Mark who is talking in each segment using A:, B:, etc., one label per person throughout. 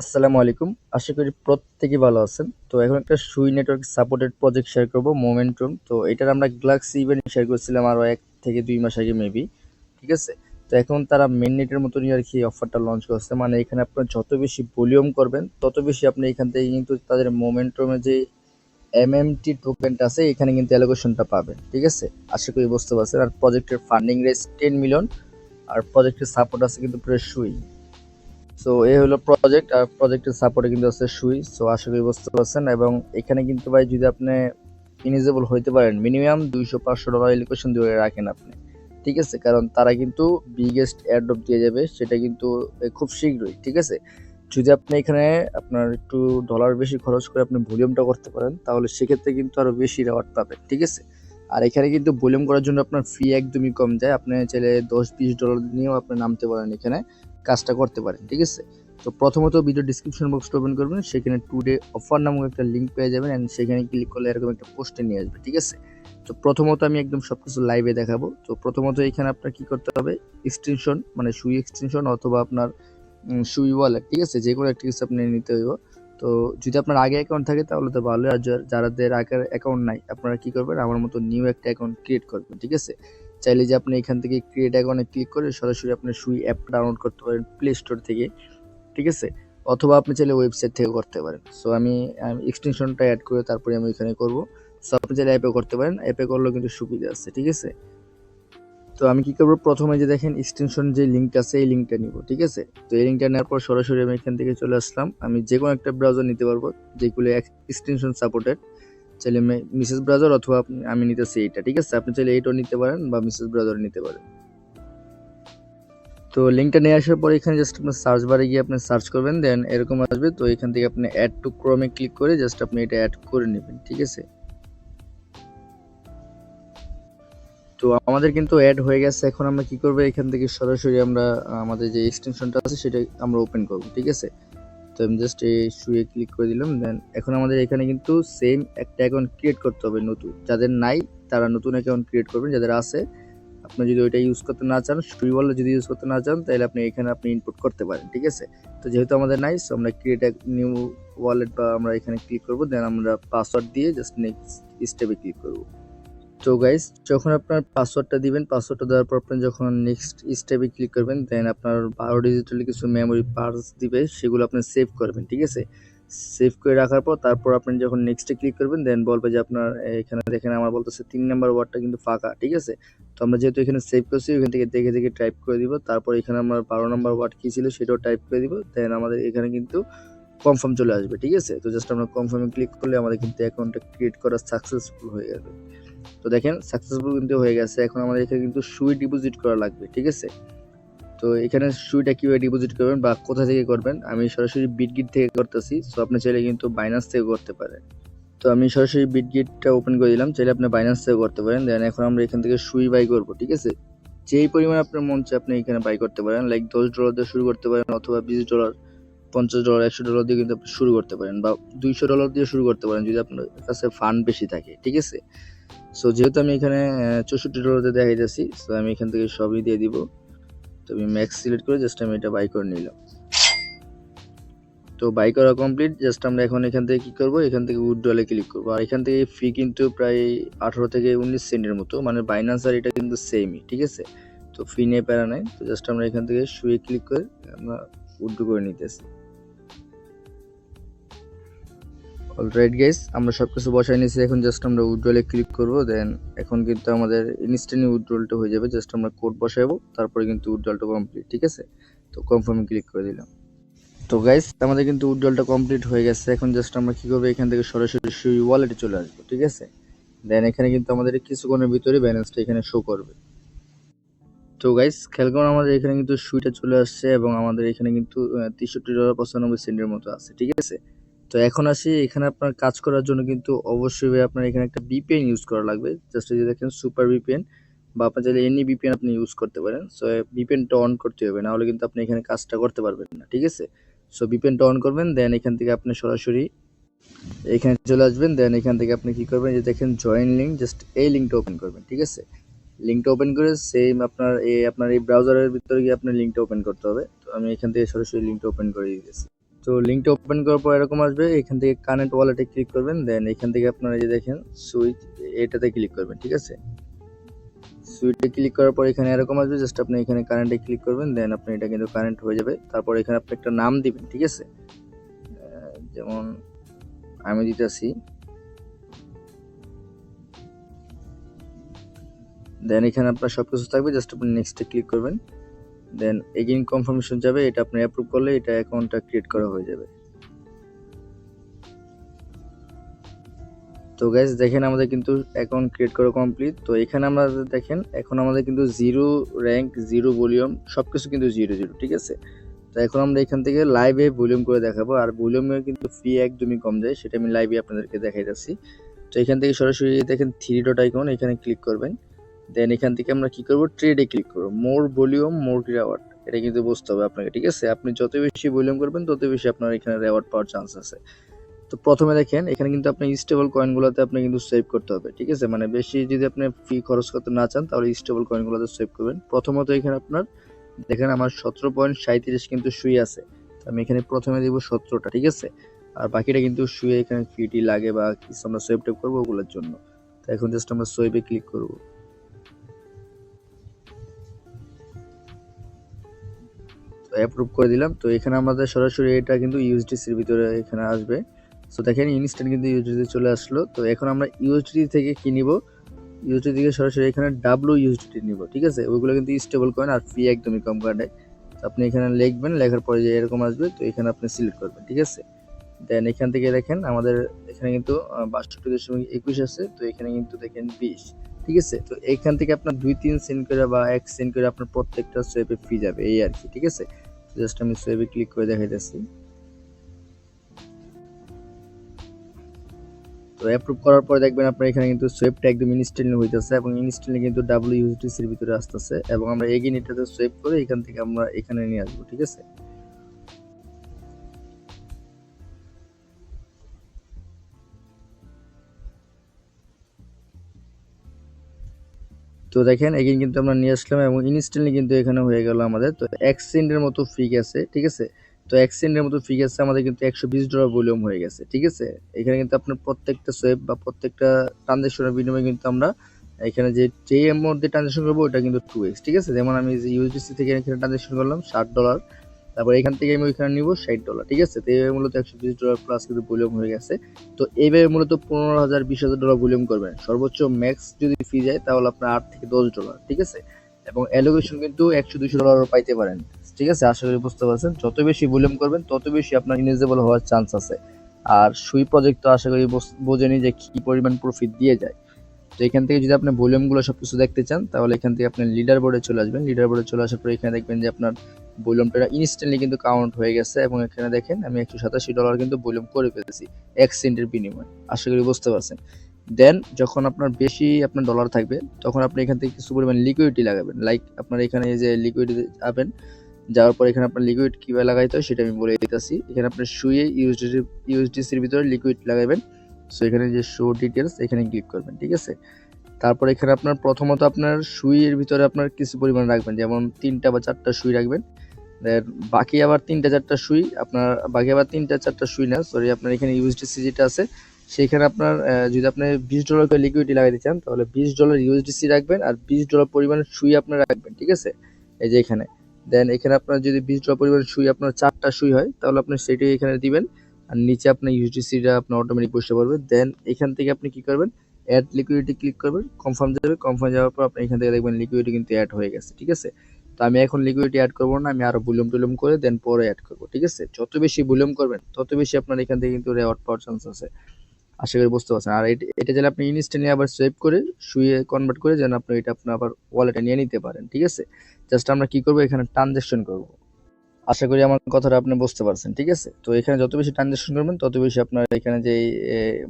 A: আসসালামু আলাইকুম। আশা করি প্রত্যেকেই ভালো আছেন। তো এখন একটা সুই নেটওয়ার্ক সাপোর্টেড প্রজেক্ট শেয়ার করব মোমেন্টুম তো এটার আমরা গ্লাক্সি ইভেন্ট শেয়ার করছিলাম আরও এক থেকে দুই মাস আগে মেবি ঠিক আছে? তো এখন তারা মেন নেটের মতনই আর কি অফারটা লঞ্চ করছে। মানে এখানে আপনার যত বেশি ভলিউম করবেন, তত বেশি আপনি এখান থেকে কিন্তু তাদের মোমেন্টুমের যে এম এম টি টোকেনটা আছে, এখানে কিন্তু অ্যালোকেশনটা পাবেন। ঠিক আছে? আশা করি বুঝতে পারছেন। আর প্রজেক্টের ফান্ডিং রেস টেন মিলিয়ন আর প্রজেক্টের সাপোর্ট আছে কিন্তু পুরো সুই। সো এই হলো প্রজেক্ট আর প্রজেক্টের সাপোর্টে কিন্তু আছে সুই। সো আশা করি বুঝতে পারছেন। এবং এখানে কিন্তু ভাই, যদি আপনি ইনিজেবল হইতে পারেন মিনিমাম দুইশো পাঁচশো ডলার এলিকেশন দিয়ে রাখেন আপনি। ঠিক আছে? কারণ তারা কিন্তু বিগেস্ট এয়ারড্রপ দিয়ে যাবে, সেটা কিন্তু খুব শীঘ্রই। ঠিক আছে? যদি আপনি এখানে আপনার একটু ডলার বেশি খরচ করে আপনি ভলিউমটা করতে পারেন, তাহলে সেক্ষেত্রে কিন্তু আরও বেশি রেওয়ার্ড পাবেন। ঠিক আছে? আর এখানে কিন্তু ভলিউম করার জন্য আপনার ফি একদমই কম যায়। আপনি চাইলে দশ, বিশ ডলার নিয়েও আপনি নামতে পারেন এখানে, কাজটা করতে পারেন, ঠিক আছে? তো প্রথমত ভিডিও ডিসক্রিপশন বক্সটা ওপেন করবেন, সেখানে টুডে অফার নামক একটা লিঙ্ক পেয়ে যাবেন অ্যান্ড সেখানে ক্লিক করলে এরকম একটা পোস্টে নিয়ে আসবে, ঠিক আছে? তো প্রথমত আমি একদম সব কিছু লাইভে দেখাবো। তো প্রথমত এখানে আপনার কি করতে হবে? এক্সটেনশন মানে সুই এক্সটেনশন অথবা আপনার সুই ওয়ালেট ঠিক আছে? যে কোনো একটা কিছু আপনি নিতে হইব। তো যদি আপনার আগে অ্যাকাউন্ট থাকে তাহলে তো ভালো আর যারাদের আগের অ্যাকাউন্ট নাই, আপনারা কি করবেন? আমার মতো নিউ একটা অ্যাকাউন্ট ক্রিয়েট করবেন, ঠিক আছে? চাইলে যে আপনি এখান থেকে ক্রিয়েট অ্যাকাউন্টে ক্লিক করে সরাসরি আপনি সুই অ্যাপ ডাউনলোড করতে পারেন প্লে স্টোর থেকে, ঠিক আছে? অথবা আপনি চাইলে ওয়েবসাইট থেকে করতে পারেন। সো আমি এক্সটেনশনটা অ্যাড করে তারপরে আমি এখানে করব। সো আপনি চাইলে অ্যাপে করতে পারেন। অ্যাপে করলেও কিন্তু সুবিধা আছে, ঠিক আছে? তো আমি কি করব? প্রথমে যে দেখেন এক্সটেনশন যে লিঙ্ক আছে, এই লিঙ্কটা নিব, ঠিক আছে? তো এই লিঙ্কটা নেওয়ার পর সরাসরি আমি এখান থেকে চলে আসলাম। আমি যে কোনো একটা ব্রাউজার নিতে পারব, যেগুলো এক্সটেনশন সাপোর্টেড চাইলে মিসেস ব্রাউজার অথবা আমি নিতেছি এইটা, ঠিক আছে? আপনি চাইলে এইটাও নিতে পারেন বা মিসেস ব্রাউজার নিতে পারেন। তো লিঙ্কটা নিয়ে আসার পর এখানে জাস্ট আপনার সার্চ বারে গিয়ে আপনি সার্চ করবেন দেন এরকম আসবে। তো এখান থেকে আপনি অ্যাড টু ক্রমে ক্লিক করে জাস্ট আপনি এটা অ্যাড করে নেবেন, ঠিক আছে? তো আমাদের কিন্তু অ্যাড হয়ে গেছে। এখন আমরা কি করব? এখান থেকে সরাসরি আমরা, আমাদের যে এক্সটেনশনটা আছে, সেটা আমরা ওপেন করব, ঠিক আছে? তো আমি জাস্ট এই শুয়ে ক্লিক করে দিলাম দেন এখন আমাদের এখানে কিন্তু সেম একটা অ্যাকাউন্ট ক্রিয়েট করতে হবে নতুন। যাদের নাই, তারা নতুন অ্যাকাউন্ট ক্রিয়েট করবেন, যাদের আছে, আপনি যদি ওইটা ইউজ করতে না চান শুই বলে যদি ইউজ করতে না চান, তাহলে আপনি এখানে আপনি ইনপুট করতে পারেন, ঠিক আছে? তো যেহেতু আমাদের নাই সো আমরা ক্রিয়েট নিউ ওয়ালেট বা আমরা এখানে ক্লিক করব দেন আমরা পাসওয়ার্ড দিয়ে জাস্ট নেক্সট স্টেপে ক্লিক করব। তো গাইস যখন আপনার পাসওয়ার্ডটা দিবেন পাসওয়ার্ডটা দেওয়ার পর আপনি যখন নেক্সট স্টেপে ক্লিক করবেন দেন আপনার বারো ডিজিটালি কিছু মেমোরি পার্স দিবে, সেগুলো আপনি সেভ করবেন, ঠিক আছে? সেভ করে রাখার পর তারপর আপনি যখন নেক্সটে ক্লিক করবেন দেন বলবে যে আপনার এখানে দেখেন আমার বলতেছে তিন নাম্বার ওয়ার্ডটা কিন্তু ফাঁকা, ঠিক আছে? তো আমরা যেহেতু এখানে সেভ করছি ওখান থেকে দেখে দেখে টাইপ করে দিব, তারপর এখানে আমার বারো নাম্বার ওয়ার্ড কী ছিল সেটাও টাইপ করে দিব দেন আমাদের এখানে কিন্তু কনফার্ম চলে আসবে, ঠিক আছে? তো জাস্ট আমরা কনফার্মে ক্লিক করলে আমাদের কিন্তু অ্যাকাউন্টটা ক্রিয়েট করা সাকসেসফুল হয়ে যাবে। তো দেখেন সাকসেসফুল কিন্তু হয়ে গেছে। এখন আমাদের এখানে কিন্তু সুই ডিপোজিট করা লাগবে, ঠিক আছে? তো এখানে সুইটা কীভাবে ডিপোজিট করবেন বা কোথা থেকে করবেন, আমি সরাসরি বিটগিট থেকে করতেছি। সো আপনি চাইলে কিন্তু বাইনান্স থেকে করতে পারেন। তো আমি সরাসরি বিটগিটটা ওপেন করে দিলাম, চাইলে আপনি বাইনান্স থেকে করতে পারেন। দেন এখন আমরা এখান থেকে সুই বাই করব, ঠিক আছে? যেই পরিমাণ আপনার মন চায়, আপনি এখানে বাই করতে পারেন। লাইক দশ ডলার দিয়ে শুরু করতে পারেন অথবা বিশ ডলার পঞ্চাশ ডলার একশো ডলার দিয়ে কিন্তু আপনি শুরু করতে পারেন বা দুইশো ডলার দিয়ে শুরু করতে পারেন যদি আপনার কাছে ফান্ড বেশি থাকে, ঠিক আছে? সো যেহেতু আমি এখানে চৌষট্টি ডলারতে যাচ্ছি সো আমি এখান থেকে সবই দিয়ে দিব। তো আমি ম্যাক্স সিলেক্ট করে জাস্ট আমি এটা বাই করে নিলাম। তো বাই করা কমপ্লিট জাস্ট আমরা এখন এখান থেকে কি করব? এখান থেকে উড উইথড্রলে ক্লিক করব। আর এখান থেকে ফি কিন্তু প্রায় আঠারো থেকে উনিশ সেন্টের মতো। মানে বাইনান্স আর এটা কিন্তু সেমই ঠিক আছে? তো ফি নিয়ে প্যারা নাই। তো জাস্ট আমরা এখান থেকে শুয়ে ক্লিক করে আমরা উইথড্র করে নিতেছি। অলরাইট গাইস আমরা সব কিছু বসাই নিয়েছি। এখন জাস্ট আমরা উইথড্রলে ক্লিক করব দেন এখন কিন্তু আমাদের ইনস্ট্যান্টলি উইথড্রলটা হয়ে যাবে। জাস্ট আমরা কোড বসাবো তারপরে কিন্তু উইথড্রলটা কমপ্লিট ঠিক আছে? তো কনফার্মে ক্লিক করে দিলাম। তো গাইস আমাদের কিন্তু উইথড্রলটা কমপ্লিট হয়ে গেছে। এখন জাস্ট আমরা কি করব? এখান থেকে সরাসরি সুই ওয়ালেটে চলে আসব, ঠিক আছে? দেন এখানে কিন্তু আমাদের কিছুক্ষণের ভিতরে ব্যালেন্সটা এখানে শো করবে। তো গাইস খেয়াল করুন আমাদের এখানে কিন্তু সুইটা চলে আসছে এবং আমাদের এখানে কিন্তু তেষট্টি ডলার পঁচানব্বই সেন্টের মতো আছে, ঠিক আছে? তো এখন আসি, এখানে আপনার কাজ করার জন্য কিন্তু অবশ্যই আপনার এখানে একটা বিপিএন ইউজ করা লাগবে। জাস্ট এই যে দেখেন সুপার বিপিএন বা আপনার চাইলে এনি বিপিএন আপনি ইউজ করতে পারেন। সো বিপিএনটা অন করতে হবে, নাহলে কিন্তু আপনি এখানে কাজটা করতে পারবেন না, ঠিক আছে? সো বিপিএনটা অন করবেন দেন এখান থেকে আপনি সরাসরি এখানে চলে আসবেন দেন এখান থেকে আপনি কি করবেন যে দেখেন জয়েন লিঙ্ক জাস্ট এই লিঙ্কটা ওপেন করবেন, ঠিক আছে? লিঙ্কটা ওপেন করে সেম আপনার এই আপনার এই ব্রাউজারের ভিতরে গিয়ে আপনার লিঙ্কটা ওপেন করতে হবে। তো আমি এখান থেকে সরাসরি লিঙ্কটা ওপেন করে দিতেছি। তো লিঙ্কটা ওপেন করার পর এরকম আসবে, এখান থেকে কানেক্ট ওয়ালেটে ক্লিক করবেন দেন এখান থেকে আপনারা যে দেখেন সুইচ এটাতে ক্লিক করবেন, ঠিক আছে? সুইচে ক্লিক করার পর এখানে এরকম আসবে জাস্ট আপনি এখানে কারেন্টে ক্লিক করবেন দেন আপনি এটা কিন্তু কারেন্ট হয়ে যাবে। তারপর এখানে আপনি একটা নাম দিবেন, ঠিক আছে? যেমন আমি দিতেছি। দেন এখানে আপনার সব কিছু থাকবে জাস্ট আপনি নেক্সটে ক্লিক করবেন। দেন এগেইন কনফার্মেশন যাবে, এটা আপনি অ্যাপ্রুভ করলে এটা অ্যাকাউন্টটা ক্রিয়েট করা হয়ে যাবে। তো গাইজ দেখেন আমাদের কিন্তু অ্যাকাউন্ট ক্রিয়েট করা কমপ্লিট তো এখানে আমরা দেখেন, এখন আমাদের কিন্তু জিরো র্যাঙ্ক জিরো ভলিউম সব কিছু কিন্তু জিরো জিরো ঠিক আছে? তো এখন আমরা এখান থেকে লাইভে ভলিউম করে দেখাবো। আর ভলিউমে কিন্তু ফি একদমই কম যায় সেটা আমি লাইভে আপনাদেরকে দেখাই যাচ্ছি তো এখান থেকে সরাসরি দেখেন থ্রি ডট আইকন এখানে ক্লিক করবেন। দেন এখান থেকে আমরা কি করব? ট্রেডে ক্লিক করব। মোর ভলিউম মোর রেওয়ার্ড এটা কিন্তু বুঝতে হবে আপনাকে, ঠিক আছে? আপনি যত বেশি ভলিউম করবেন, তত বেশি আপনার এখানে রেওয়ার্ড পাওয়ার চান্স আছে। তো প্রথমে দেখেন, এখানে কিন্তু আপনি স্টেবল কয়েনগুলোতে আপনি কিন্তু সেভ করতে হবে, ঠিক আছে? মানে বেশি যদি আপনি ফি খরচ করতে না চান, তাহলে স্টেবল কয়েনগুলোতে সেভ করবেন। প্রথমত এখানে আপনার, দেখেন আমার সতেরো পয়েন্ট সাঁত্রিশ কিন্তু শুয়ে আছে। আমি এখানে প্রথমে দিব সতেরোটা, ঠিক আছে? আর বাকিটা কিন্তু শুয়ে এখানে ফিটি লাগে বা কিছু আমরা সেভ টেপ করব ওগুলোর জন্য। তো এখন জাস্ট আমরা সোয়েবে ক্লিক করব। অ্যাপ্রুভ করে দিলাম। তো এখানে আমাদের সরাসরি এটা কিন্তু ইউএসডিসির ভিতরে এখানে আসবে। সো দেখেন ইনস্ট্যান্ট কিন্তু ইউএসডি চলে আসলো। তো এখন আমরা ইউএসডি থেকে কি নিব? ইউএসডি থেকে সরাসরি এখানে ডাব্লু ইউএসডি নিব, ঠিক আছে? ওইগুলো কিন্তু স্টেবল কয়েন আর ফি একদমই কম কাটে। আপনি এখানে লিখবেন, লেখার পরে যে এরকম আসবে, তো এখানে আপনি সিলেক্ট করবেন, ঠিক আছে? দেন এখান থেকে দেখেন, আমাদের এখানে কিন্তু বাষট্টি দশমিক একুশ আছে। তো এখানে কিন্তু দেখেন বিশ, ঠিক আছে? তো এখান থেকে আপনার দুই তিন সেন্ট করে বা এক সেন্ট করে আপনার প্রত্যেকটা সোয়েবে ফি যাবে, এই আর কি, ঠিক আছে? জাস্ট আমি সেভে ক্লিক করে দেখাইতেছি। তো অ্যাপ্রুভ করার পরে দেখবেন আপনার এখানে কিন্তু সোয়েবটা একদম ইনস্ট্যান্টলি হইতেছে এবং ইনস্ট্যান্টলি কিন্তু ডাব্লিউ ইউএসডিসির ভিতরে আসতেছে এবং আমরা এগিয়ে এটাতে সোয়েব করে এখান থেকে আমরা এখানে নিয়ে আসব, ঠিক আছে? তো দেখেন এখানে কিন্তু আমরা নিয়ে আসলাম এবং ইনস্ট্যান্টলি কিন্তু এখানে হয়ে গেল আমাদের। তো এক সেন্টের মতো ফ্রি গেছে ঠিক আছে? তো এক সেন্টের মতো ফি গেছে আমাদের কিন্তু একশো বিশ ডলার ভলিউম হয়ে গেছে, ঠিক আছে? এখানে কিন্তু আপনার প্রত্যেকটা সোয়েব বা প্রত্যেকটা ট্রানজ্যাকশনের বিনিময়ে কিন্তু আমরা এখানে যে যে অ্যামাউন্ট দিয়ে ট্রানজ্যাকশন করব, ওটা কিন্তু টু এক্স ঠিক আছে? যেমন আমি যে ইউএসডিসি থেকে এখানে ট্রানজ্যাকশন করলাম, ষাট ডলার তারপর এখান থেকে আমি ওইখানে নিব ষাট ডলার ঠিক আছে? তো এইভাবে মূলত একশো বিশ ডলার প্লাস কিন্তু ভলিউম হয়ে গেছে। তো এইভাবে মূলত পনেরো হাজার, বিশ হাজার ডলার ভলিউম করবেন। সর্বোচ্চ ম্যাক্স যদি ফি যায় তাহলে আপনার আট থেকে দশ ডলার ঠিক আছে? এবং অ্যালোকেশন কিন্তু একশো দুশো ডলারও পাইতে পারেন, ঠিক আছে? আশা করি বুঝতে পারছেন। যত বেশি ভলিউম করবেন, তত বেশি আপনার ইনেজেবল হওয়ার চান্স আছে। আর সুই প্রজেক্ট তো আশা করি বুঝ- বোঝেনি যে কি পরিমাণ প্রফিট দিয়ে যায়। তো এখান থেকে যদি আপনি ভলিউমগুলো সব কিছু দেখতে চান, তাহলে এখান থেকে আপনি লিডার বোর্ডে চলে আসবেন। লিডার বোর্ডে চলে আসার পর এখানে দেখবেন যে আপনার ভলিউমটা ইনস্ট্যান্টলি কিন্তু কাউন্ট হয়ে গেছে এবং এখানে দেখেন আমি একশো সাতাশি ডলার কিন্তু ভলিউম করে ফেলেছি এক সেন্টের বিনিময়ে। আশা করি বুঝতে পারছেন। দেন যখন আপনার বেশি আপনার ডলার থাকবে, তখন আপনি এখান থেকে কিছু পরিমাণ লিকুইডিটি লাগাবেন। লাইক আপনার এখানে যে লিকুইডিটি যাবেন যাওয়ার পর এখানে আপনার লিকুইড কীভাবে লাগাইতে হয় সেটা আমি বলে দিতেছি। এখানে আপনার শুয়ে ইউএসডি ইউএসডিসির ভিতরে লিকুইড লাগাবেন সো এখানে যে শো ডিটেলস এখানে ক্লিক করবেন, ঠিক আছে? তারপর এখানে আপনার প্রথমত আপনার সুইয়ের ভিতরে আপনার কিছু পরিমাণ রাখবেন, যেমন তিনটা বা চারটা সুই রাখবেন। বাকি আবার তিনটা চারটা সুই, আপনার, বাকি আবার তিনটা চারটা সুই না সরি আপনার এখানে ইউএসডিসি যেটা আছে, সেখানে আপনার যদি আপনি বিশ ডলার করে লিকুইডিটি লাগাইতে চান, তাহলে বিশ ডলার ইউএসডিসি রাখবেন আর বিশ ডলার পরিমাণ সুই আপনার রাখবেন, ঠিক আছে? এই যে এখানে। দেন এখানে আপনার যদি বিশ ডলার পরিমাণ সুই, আপনার চারটা সুই হয়, তাহলে আপনি সেটাই এখানে দিবেন। আর নিচে আপনার ইউএসডিসিটা আপনার অটোমেটিক বসে পড়বে দেন এখান থেকে আপনি কি করবেন? অ্যাড লিকুইডিটি ক্লিক করবেন। কনফার্ম যাবে। কনফার্ম যাওয়ার পর আপনি এখান থেকে দেখবেন লিকুইডিটি কিন্তু অ্যাড হয়ে গেছে, ঠিক আছে? তো আমি এখন লিকুইডিটি অ্যাড করব না, আমি আরও ভলিউম টুলুম করে দেন পরে অ্যাড করব, ঠিক আছে? যত বেশি ভলিউম করবেন, তত বেশি আপনার এখান থেকে কিন্তু রেওয়ার্ড পাওয়ার চান্স আছে। আশা করি বুঝতে পারছেন। আর এটা- চাইলে আপনি ইনস্ট্যান্টলি আবার সেভ করে, শুয়ে কনভার্ট করে যেন আপনি এটা আপনার আবার ওয়ালেটে নিয়ে নিতে পারেন, ঠিক আছে? জাস্ট আমরা কি করব? এখানে ট্রানজ্যাকশন করব। আশা করি আমার কথাটা আপনি বুঝতে পারছেন, ঠিক আছে? তো এখানে যত বেশি ট্রানজ্যাকশন করবেন, তত বেশি আপনার এখানে যে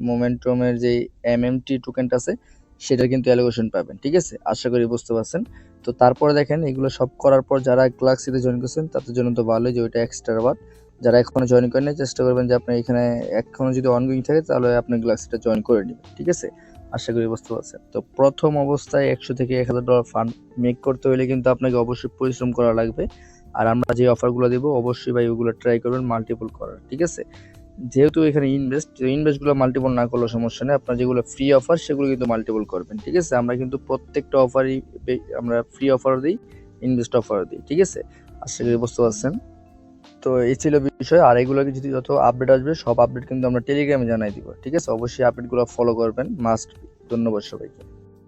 A: মোমেন্টমের যে এম এম টি টোকেনটা আছে, সেটা কিন্তু অ্যালোকেশন পাবেন, ঠিক আছে? আশা করি বুঝতে পারছেন। তো তারপরে দেখেন, এগুলো সব করার পর যারা গ্লাক্সিতে জয়েন করছেন, তাদের জন্য তো ভালোই যে ওইটা এক্সট্রা আবার যারা এখনও জয়েন করেন চেষ্টা করবেন যে আপনি এখানে এখনও যদি অনগোয়িং থাকে, তাহলে আপনি গ্লাক্সিটা জয়েন করে নেবেন, ঠিক আছে? আশা করি বুঝতে পারছেন। তো প্রথম অবস্থায় একশো থেকে এক হাজার ডলার ফান্ড মেক করতে হলে কিন্তু আপনাকে অবশ্যই পরিশ্রম করা লাগবে। আর আমরা যে অফারগুলো দেবো, অবশ্যই ভাই ওগুলো ট্রাই করবেন মাল্টিপল করার, ঠিক আছে? যেহেতু এখানে ইনভেস্ট ইনভেস্টগুলো মাল্টিপল না করলেও সমস্যা নেই। আপনার যেগুলো ফ্রি অফার সেগুলো কিন্তু মাল্টিপল করবেন, ঠিক আছে? আমরা কিন্তু প্রত্যেকটা অফারই আমরা ফ্রি অফার দিই ইনভেস্ট অফার দিই, ঠিক আছে? আশা করি বুঝতে পারছেন? তো এই ছিল বিষয়। আর এগুলোকে যদি যত আপডেট আসবে, সব আপডেট কিন্তু আমরা টেলিগ্রামে জানাই দিব, ঠিক আছে? অবশ্যই আপডেটগুলো ফলো করবেন। মাস্ট ধন্যবাদ সবাইকে।